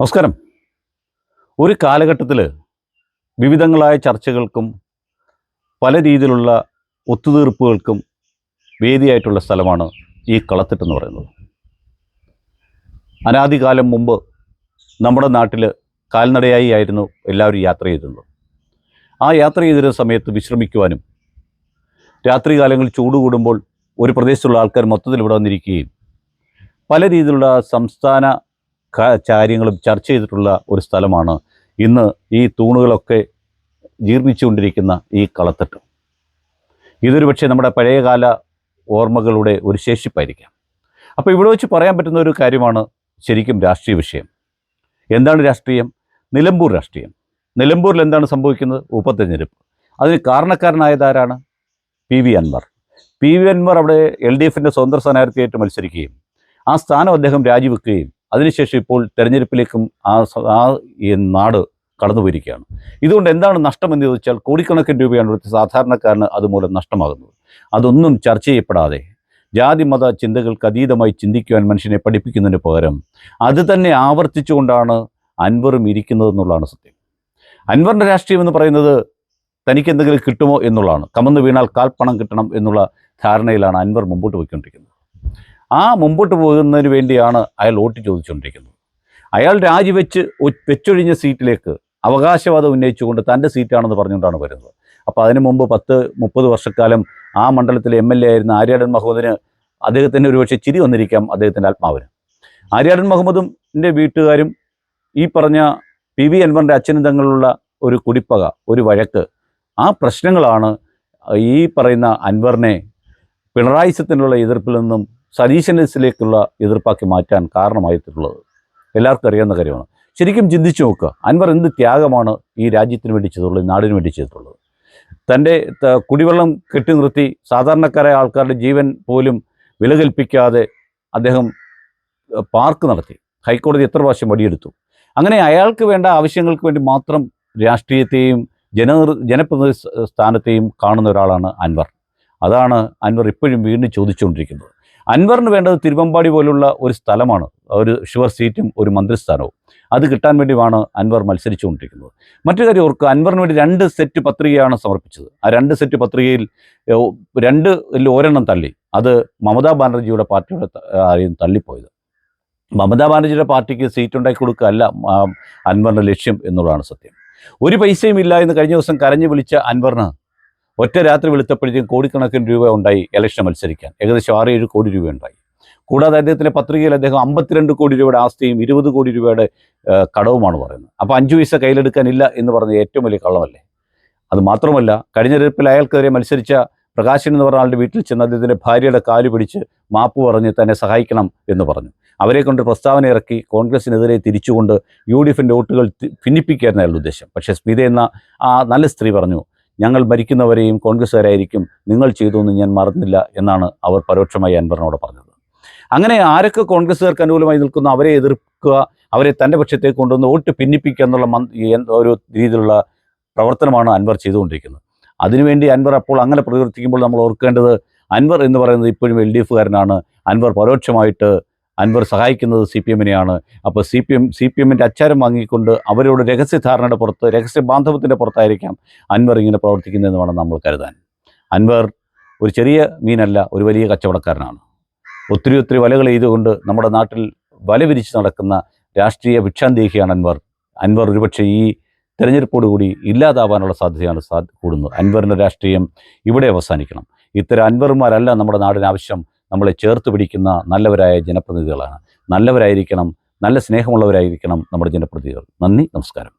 നമസ്കാരം. ഒരു കാലഘട്ടത്തിൽ വിവിധങ്ങളായ ചർച്ചകൾക്കും പല രീതിയിലുള്ള ഒത്തുതീർപ്പുകൾക്കും വേദിയായിട്ടുള്ള സ്ഥലമാണ് ഈ കളത്തിട്ട് എന്ന് പറയുന്നത്. അനാദികാലം മുമ്പ് നമ്മുടെ നാട്ടിൽ കാൽനടയായി ആയിരുന്നു എല്ലാവരും യാത്ര ചെയ്തിരുന്നത്. ആ യാത്ര ചെയ്തിരുന്ന സമയത്ത് വിശ്രമിക്കുവാനും രാത്രികാലങ്ങളിൽ ചൂട് കൂടുമ്പോൾ ഒരു പ്രദേശത്തുള്ള ആൾക്കാർ മൊത്തത്തിൽ ഇവിടെ വന്നിരിക്കുകയും പല രീതിയിലുള്ള സംസ്ഥാന കാര്യങ്ങളും ചർച്ച ചെയ്തിട്ടുള്ള ഒരു സ്ഥലമാണ് ഇന്ന് ഈ തൂണുകളൊക്കെ ജീർണിച്ചുകൊണ്ടിരിക്കുന്ന ഈ കളത്തട്ട്. ഇതൊരു പക്ഷേ നമ്മുടെ പഴയകാല ഓർമ്മകളുടെ ഒരു ശേഷിപ്പായിരിക്കാം. അപ്പോൾ ഇവിടെ വെച്ച് പറയാൻ പറ്റുന്ന ഒരു കാര്യമാണ് ശരിക്കും രാഷ്ട്രീയ വിഷയം. എന്താണ് രാഷ്ട്രീയം? നിലമ്പൂർ രാഷ്ട്രീയം. നിലമ്പൂരിൽ എന്താണ് സംഭവിക്കുന്നത്? ഉപതെരഞ്ഞെടുപ്പ്. അതിന് കാരണക്കാരനായത് ആരാണ് P V Anvar. P V Anvar അവിടെ എൽ ഡി എഫിന്റെ സ്വതന്ത്ര സ്ഥാനാർത്ഥിയായിട്ട് മത്സരിക്കുകയും ആ സ്ഥാനം അദ്ദേഹം രാജിവെക്കുകയും അതിനുശേഷം ഇപ്പോൾ തെരഞ്ഞെടുപ്പിലേക്കും ആ ആ നാട് കടന്നുപോയിരിക്കുകയാണ്. ഇതുകൊണ്ട് എന്താണ് നഷ്ടം എന്ന് ചോദിച്ചാൽ കോടിക്കണക്കിന് രൂപയാണ് ഒരു സാധാരണക്കാരന് അതുമൂലം നഷ്ടമാകുന്നത്. അതൊന്നും ചർച്ച ചെയ്യപ്പെടാതെ ജാതി മത ചിന്തകൾക്ക് അതീതമായി ചിന്തിക്കുവാൻ മനുഷ്യനെ പഠിപ്പിക്കുന്നതിന് പകരം അത് തന്നെ ആവർത്തിച്ചുകൊണ്ടാണ് അൻവറും ഇരിക്കുന്നത് എന്നുള്ളതാണ് സത്യം. അൻവറിന്റെ രാഷ്ട്രീയം എന്ന് പറയുന്നത് തനിക്ക് എന്തെങ്കിലും കിട്ടുമോ എന്നുള്ളതാണ്. കമന്ന് വീണാൽ കാൽപ്പണം കിട്ടണം എന്നുള്ള ധാരണയിലാണ് അൻവർ മുമ്പോട്ട് പോയിക്കൊണ്ടിരിക്കുന്നത്. ആ മുമ്പോട്ട് പോകുന്നതിന് വേണ്ടിയാണ് അയാൾ വോട്ട് ചോദിച്ചുകൊണ്ടിരിക്കുന്നത്. അയാൾ രാജിവെച്ച് വെച്ചൊഴിഞ്ഞ സീറ്റിലേക്ക് അവകാശവാദം ഉന്നയിച്ചുകൊണ്ട് തന്റെ സീറ്റാണെന്ന് പറഞ്ഞുകൊണ്ടാണ് വരുന്നത്. അപ്പോൾ അതിനു മുമ്പ് പത്ത് മുപ്പത് വർഷക്കാലം ആ മണ്ഡലത്തിലെ എം എൽ എ ആയിരുന്ന ആര്യാടൻ മഹമ്മദിന് അദ്ദേഹത്തിന്റെ ഒരുപക്ഷെ ചിരി വന്നിരിക്കാം അദ്ദേഹത്തിന്റെ ആത്മാവിന്. ആര്യാടൻ മുഹമ്മദിന്റെ വീട്ടുകാരും ഈ പറഞ്ഞ പി വി അൻവറിന്റെ അച്ഛനും തങ്ങളുള്ള ഒരു കുടിപ്പക ഒരു വഴക്ക് ആ പ്രശ്നങ്ങളാണ് ഈ പറയുന്ന അൻവറിനെ പിണറായിസത്തിനുള്ള എതിർപ്പിൽ നിന്നും സതീശനസിലേക്കുള്ള എതിർപ്പാക്കി മാറ്റാൻ കാരണമായിട്ടുള്ളത്. എല്ലാവർക്കും അറിയാവുന്ന കാര്യമാണ്. ശരിക്കും ചിന്തിച്ചു നോക്കുക. അൻവർ എന്ത് ത്യാഗമാണ് ഈ രാജ്യത്തിന് വേണ്ടി ചെയ്തിട്ടുള്ളത് നാടിന് വേണ്ടി ചെയ്തിട്ടുള്ളത്? തന്റെ കുടിവെള്ളം കെട്ടി നിർത്തി സാധാരണക്കാരായ ആൾക്കാരുടെ ജീവൻ പോലും വില കൽപ്പിക്കാതെ അദ്ദേഹം പാർക്ക് നടത്തി. ഹൈക്കോടതി എത്ര പ്രാവശ്യം വടിയെടുത്തു. അങ്ങനെ അയാൾക്ക് വേണ്ട ആവശ്യങ്ങൾക്ക് വേണ്ടി മാത്രം രാഷ്ട്രീയത്തെയും ജന ജനപ്രതിനിധി സ്ഥാനത്തെയും കാണുന്ന ഒരാളാണ് അൻവർ. അതാണ് അൻവർ ഇപ്പോഴും വീണ്ടും ചോദിച്ചുകൊണ്ടിരിക്കുന്നത്. അൻവറിന് വേണ്ടത് തിരുവമ്പാടി പോലുള്ള ഒരു സ്ഥലമാണ്. ഒരു ഷുവർ സീറ്റും ഒരു മന്ത്രിസ്ഥാനവും. അത് കിട്ടാൻ വേണ്ടിയാണ് അൻവർ മത്സരിച്ചുകൊണ്ടിരിക്കുന്നത്. മറ്റു കാര്യം ഓർക്കുക അൻവറിന് വേണ്ടി രണ്ട് സെറ്റ് പത്രികയാണ് സമർപ്പിച്ചത്. ആ രണ്ട് സെറ്റ് പത്രികയിൽ രണ്ട് ഒരെണ്ണം തള്ളി. അത് മമതാ ബാനർജിയുടെ പാർട്ടിയുടെ ആരെയും തള്ളിപ്പോയത്. മമതാ ബാനർജിയുടെ പാർട്ടിക്ക് സീറ്റ് ഉണ്ടാക്കി കൊടുക്കുക അല്ല അൻവറിന്റെ ലക്ഷ്യം എന്നുള്ളതാണ് സത്യം. ഒരു പൈസയും ഇല്ല എന്ന് കഴിഞ്ഞ ദിവസം കരഞ്ഞു വിളിച്ച അൻവറിന് ഒറ്റ രാത്രി വെളുത്തപ്പോഴേക്കും കോടിക്കണക്കിന് രൂപ ഉണ്ടായി ഇലക്ഷൻ മത്സരിക്കാൻ. ഏകദേശം ആറ് ഏഴ് കോടി രൂപ ഉണ്ടായി. കൂടാതെ അദ്ദേഹത്തിന്റെ പത്രികയിൽ അദ്ദേഹം അമ്പത്തിരണ്ട് കോടി രൂപയുടെ ആസ്തിയും ഇരുപത് കോടി രൂപയുടെ കടവുമാണ് പറയുന്നത്. അപ്പോൾ അഞ്ച് പൈസ കയ്യിലെടുക്കാനില്ല എന്ന് പറഞ്ഞ ഏറ്റവും വലിയ കള്ളമല്ലേ? അത് മാത്രമല്ല കഴിഞ്ഞ തെരഞ്ഞെടുപ്പിൽ അയാൾക്കെതിരെ മത്സരിച്ച പ്രകാശൻ എന്ന് പറഞ്ഞ ആളുടെ വീട്ടിൽ ചെന്ന് അദ്ദേഹത്തിന്റെ ഭാര്യയുടെ കാൽ പിടിച്ച് മാപ്പ് പറഞ്ഞ് തന്നെ സഹായിക്കണം എന്ന് പറഞ്ഞു. അവരെ കൊണ്ട് പ്രസ്താവന ഇറക്കി കോൺഗ്രസിനെതിരെ തിരിച്ചുകൊണ്ട് യു ഡി എഫിന്റെ വോട്ടുകൾ ഭിന്നിപ്പിക്കുകയായിരുന്നു അയാളുടെ ഉദ്ദേശം. പക്ഷേ സ്മിത എന്ന ആ നല്ല സ്ത്രീ പറഞ്ഞു ഞങ്ങൾ മരിക്കുന്നവരെയും കോൺഗ്രസ്സുകാരായിരിക്കും നിങ്ങൾ ചെയ്തു എന്ന് ഞാൻ മറന്നില്ല എന്നാണ് അവർ പരോക്ഷമായി അൻവറിനോട് പറഞ്ഞത്. അങ്ങനെ ആരൊക്കെ കോൺഗ്രസ്സുകാർക്ക് അനുകൂലമായി നിൽക്കുന്നു അവരെ എതിർക്കുക അവരെ തന്റെ പക്ഷത്തേക്ക് കൊണ്ടുവന്ന് വോട്ട് ഭിന്നിപ്പിക്കുക എന്നുള്ള ഒരു രീതിയിലുള്ള പ്രവർത്തനമാണ് അൻവർ ചെയ്തുകൊണ്ടിരിക്കുന്നത്. അതിനുവേണ്ടി അൻവർ അപ്പോൾ അങ്ങനെ പ്രവർത്തിക്കുമ്പോൾ നമ്മൾ ഓർക്കേണ്ടത് അൻവർ എന്ന് പറയുന്നത് ഇപ്പോഴും എൽ ഡി എഫുകാരനാണ്. അൻവർ പരോക്ഷമായിട്ട് അൻവർ സഹായിക്കുന്നത് സി പി എമ്മിനെയാണ്. അപ്പോൾ C P M C P എമ്മിന്റെ അച്ചാരം വാങ്ങിക്കൊണ്ട് അവരോട് രഹസ്യധാരണയുടെ പുറത്ത് രഹസ്യ ബാന്ധവത്തിന്റെ പുറത്തായിരിക്കാം അൻവർ ഇങ്ങനെ പ്രവർത്തിക്കുന്നതെന്ന് വേണം നമ്മൾ കരുതാൻ. അൻവർ ഒരു ചെറിയ മീനല്ല ഒരു വലിയ കച്ചവടക്കാരനാണ്. ഒത്തിരി ഒത്തിരി വലകൾ ചെയ്തുകൊണ്ട് നമ്മുടെ നാട്ടിൽ വല വിരിച്ച് നടക്കുന്ന രാഷ്ട്രീയ ഭിക്ഷാന്തേഹിയാണ് അൻവർ. അൻവർ ഒരുപക്ഷെ ഈ തെരഞ്ഞെടുപ്പോടുകൂടി ഇല്ലാതാവാനുള്ള സാധ്യതയാണ് സാ കൂടുന്നത്. അൻവറിന്റെ രാഷ്ട്രീയം ഇവിടെ അവസാനിക്കണം. ഇത്തരം അൻവർമാരല്ല നമ്മുടെ നാടിന് ആവശ്യം നമ്മളെ ചേർത്ത് പിടിക്കുന്ന നല്ലവരായ ജനപ്രതിനിധികളാണ്. നല്ലവരായിരിക്കണം നല്ല സ്നേഹമുള്ളവരായിരിക്കണം നമ്മുടെ ജനപ്രതിനിധികൾ. നന്ദി നമസ്കാരം.